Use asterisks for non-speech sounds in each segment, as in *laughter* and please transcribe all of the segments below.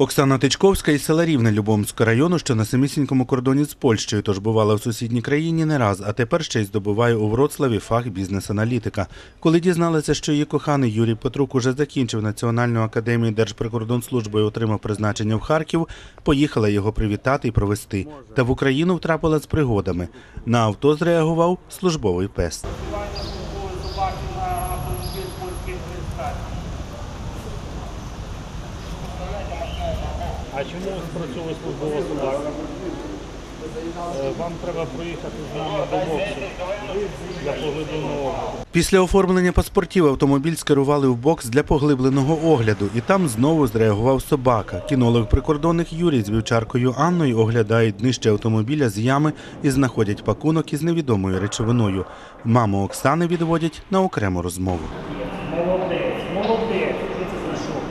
Оксана Тичковська із села Рівне Любомського району, що на самісінькому кордоні з Польщею, тож бувала в сусідній країні не раз, а тепер ще й здобуває у Вроцлаві фах бізнес-аналітика. Коли дізналася, що її коханий Юрій Петрук уже закінчив Національну академію Держприкордонслужби і отримав призначення в Харків, поїхала його привітати і провести. Та в Україну втрапила з пригодами. На авто зреагував службовий пес. собаки на автомобіль польських реєстрацій. А чому спрацьовує службова собака? Е, Вам треба проїхати з нами до боксу для поглибленого огляду. Після оформлення паспортів автомобіль скерували в бокс для поглибленого огляду, і там знову зреагував собака. Кінолог прикордонник Юрій з вівчаркою Анною оглядають днище автомобіля з ями і знаходять пакунок із невідомою речовиною. Маму Оксани відводять на окрему розмову. Молодець, молодець. Що це знайшов?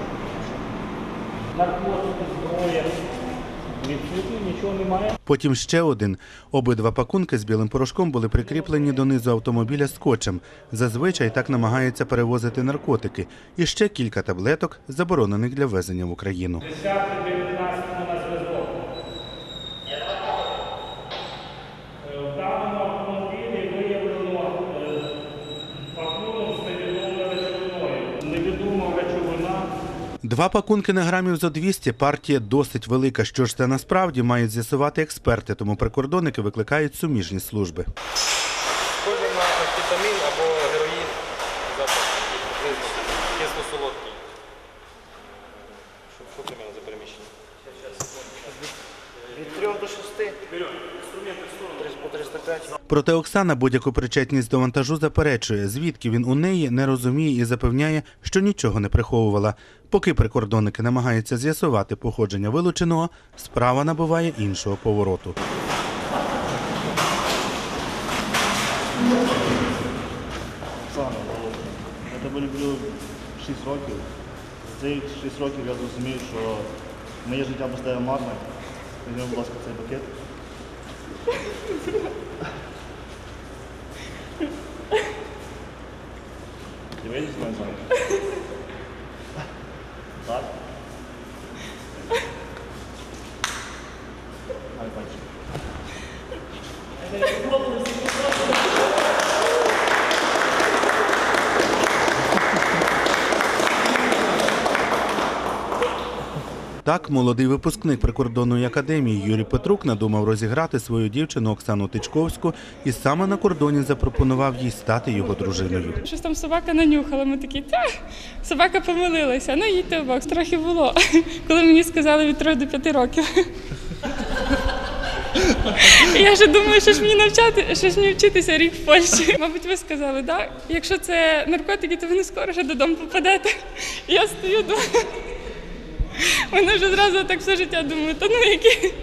Наркотики, зброя. Відсутні, нічого немає. Потім ще один. Обидва пакунки з білим порошком були прикріплені донизу автомобіля скотчем. Зазвичай так намагаються перевозити наркотики. І ще кілька таблеток, заборонених для ввезення в Україну. 10 19 на зв'язок. Е, В даному автомобілі виявлено пакунок з невідомою речовиною. Два пакунки на грамів за 200 партія досить велика. Що ж це насправді мають з'ясувати експерти, тому прикордонники викликають суміжні служби. Схоже на амфетамін або героїн. Запах кисло-солодкий. Що це мене за переміщення? Від 3 до 6. По 305. Проте Оксана будь-яку причетність до вантажу заперечує, звідки він у неї не розуміє і запевняє, що нічого не приховувала. Поки прикордонники намагаються з'ясувати походження вилученого, справа набуває іншого повороту. Оксана, я тебе люблю 6 років. За цих 6 років я зрозумів, що моє життя тебе марне. Візьми, будь ласка, цей пакет. Ти вийдеш з мене зараз? Так? Ай, бачиш. Так, молодий випускник прикордонної академії Юрій Петрук надумав розіграти свою дівчину Оксану Тичковську і саме на кордоні запропонував їй стати його дружиною. Щось там собака нанюхала, ми такі, та собака помилилася, ну їдьте в бокс. Трохи було, *laughs* коли мені сказали від 3 до 5 років. Я вже думаю, що ж мені навчати, що ж мені вчитися рік в Польщі. Мабуть, ви сказали, так? Якщо це наркотики, то ви не скоро вже додому попадете. Я стою, думаю. Мене вже зразу так все життя думаю, та ну які,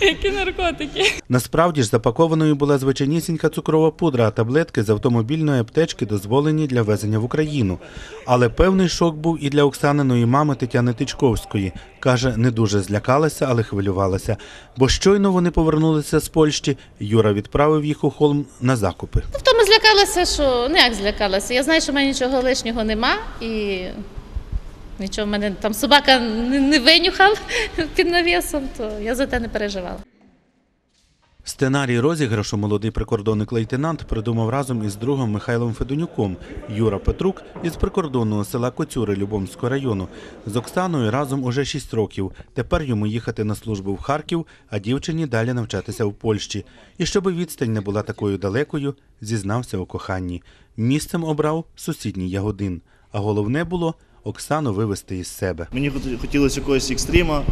*laughs* які наркотики. Насправді ж запакованою була звичайнісінька цукрова пудра, а таблетки з автомобільної аптечки дозволені для везення в Україну. Але певний шок був і для Оксаниної мами Тетяни Тичковської. Каже, не дуже злякалася, але хвилювалася. Бо щойно вони повернулися з Польщі, Юра відправив їх у холм на закупи. В тому злякалася, що ну як злякалася. Я знаю, що в мене нічого лишнього нема і нічого в мене там собака не, винюхав *laughs* під навісом, то я за те не переживала. Сценарій розіграшу молодий прикордонник лейтенант придумав разом із другом Михайлом Федонюком. Юра Петрук із прикордонного села Коцюри Любомського району. З Оксаною разом уже 6 років. Тепер йому їхати на службу в Харків, а дівчині далі навчатися в Польщі. І щоби відстань не була такою далекою, зізнався у коханні. Місцем обрав сусідній Ягодин. А головне було Оксану вивести із себе. Мені хот- хотілося якогось екстрима.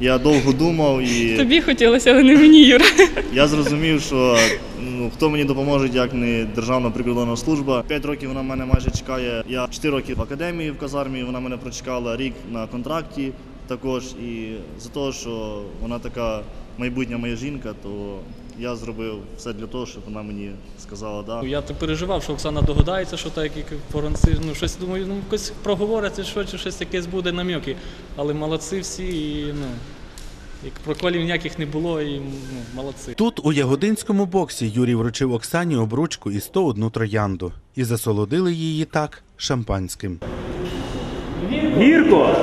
Я довго думав і Тобі хотілося, але не мені, Юра. *laughs* я зрозумів, що ну, хто мені допоможе, як не Державна прикордонна служба. П'ять років вона мене майже чекає. Я чотири роки в академії в казармі, вона мене прочекала рік на контракті також. І за те, що вона така майбутня моя жінка, то я зробив все для того, щоб вона мені сказала да. Я так переживав, що Оксана догадається, що так як форанси, ну щось думаю, ну якось проговориться, що чи щось якесь буде нам'яки. Але молодці всі, і ну як проколів ніяких не було, і ну, молодці. Тут, у Ягодинському боксі, Юрій вручив Оксані обручку і 101 троянду. І засолодили її так шампанським. Гірко!